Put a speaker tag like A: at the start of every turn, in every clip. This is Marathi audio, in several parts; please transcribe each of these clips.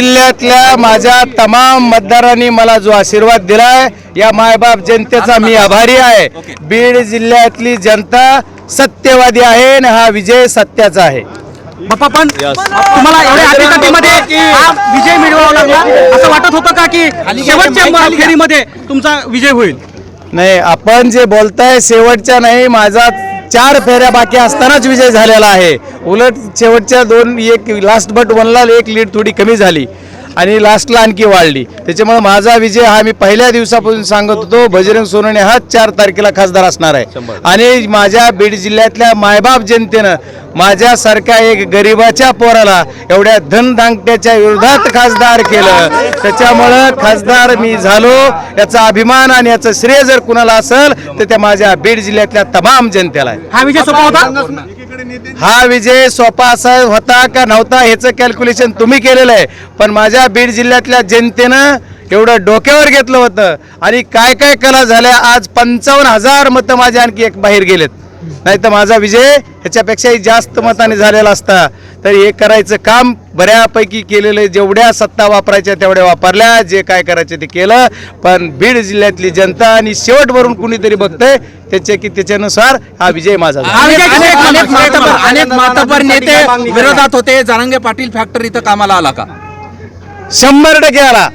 A: जिल्ह्यातल्या माझ्या तमाम मतदारांनी मला जो आशीर्वाद दिलाय या मायबाप जनतेचा मी आभारी आहे. बीड जिल्ह्यातली जनता सत्यवादी आहे आणि हा विजय सत्याचा आहे.
B: बाप्पा पण तुम्हाला एवढ्या अटीतटीमध्ये विजय मिळवावा लागला? असं वाटत होतं का की शेवटच्या फेरीमध्ये तुमचा विजय होईल?
A: नाही आपण जे बोलताय शेवटच्या नाही माझा चार फेऱ्या बाकी असतानाच विजय झालेला आहे. उलट शेवटच्या दोन एक लास्ट बट वनला एक लीड थोडी कमी झाली आणि लास्टला आणखी वाढली. त्याच्यामुळे माझा विजय हा मी पहिल्या दिवसापासून सांगत होतो बजरंग सोनवणे हाच चार तारखेला खासदार असणार आहे. आणि माझ्या बीड जिल्ह्यातल्या मायबाप जनतेनं माझ्यासारख्या एक गरिबाच्या पोराला एवढ्या धनदांगट्याच्या विरोधात खासदार केलं. त्याच्यामुळं खासदार मी झालो याचा अभिमान आणि याचं श्रेय जर कुणाला असेल तर त्या माझ्या बीड जिल्ह्यातल्या तमाम जनतेला आहे.
B: हा विजय सोपा होता
A: हा विजय सोपा असा होता का नव्हता ह्याचं कॅल्क्युलेशन तुम्ही केलेलं आहे. पण माझ्या बीड जिल्ह्यातल्या जनतेनं एवढं डोक्यावर घेतलं होतं. आणि काय काय कला झाल्या आज पंचावन्न हजार मतं माझ्या आणखी एक बाहेर गेलेत. नाही तर माझा विजय ह्याच्यापेक्षाही जास्त मताने झालेला असता. तर हे करायचं काम बऱ्यापैकी केलेलं आहे. जेवढ्या सत्ता वापरायच्या तेवढ्या वापरल्या. जे काय करायचं ते केलं. पण बीड जिल्ह्यातली जनता आणि शेवटवरून कुणीतरी बघतंय त्याच्या की त्याच्यानुसार हा विजय माझा
C: अनेक मातबर मातबर नेते विरोधात होते. जरांगे पाटील फॅक्टरी इथं कामाला आला का?
A: शंभर टक्के आला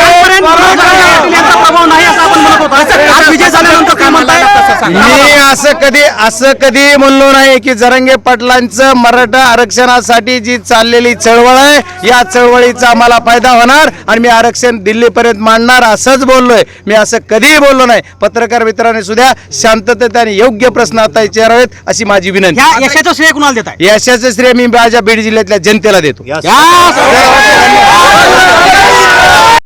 B: आजपर्यंत विरोधकांच्या यांचा प्रभाव नाही असं आपण म्हणत होतो आज विजय झाल्यानंतर काय म्हणताय
A: मी असं कधी असं कधी म्हणलो नाही की जरंगे पाटलांचं मराठा आरक्षणासाठी जी चाललेली चळवळ आहे या चळवळीचा आम्हाला फायदा होणार आणि मी आरक्षण दिल्लीपर्यंत मांडणार असंच बोललोय. मी असं कधीही बोललो नाही. पत्रकार मित्रांनी सुद्धा शांततेत आणि योग्य प्रश्न आता विचारावेत अशी माझी विनंती.
B: यशाचं श्रेय कुणाला देत
A: यशाचं श्रेय मी माझ्या बीड जिल्ह्यातल्या जनतेला देतो.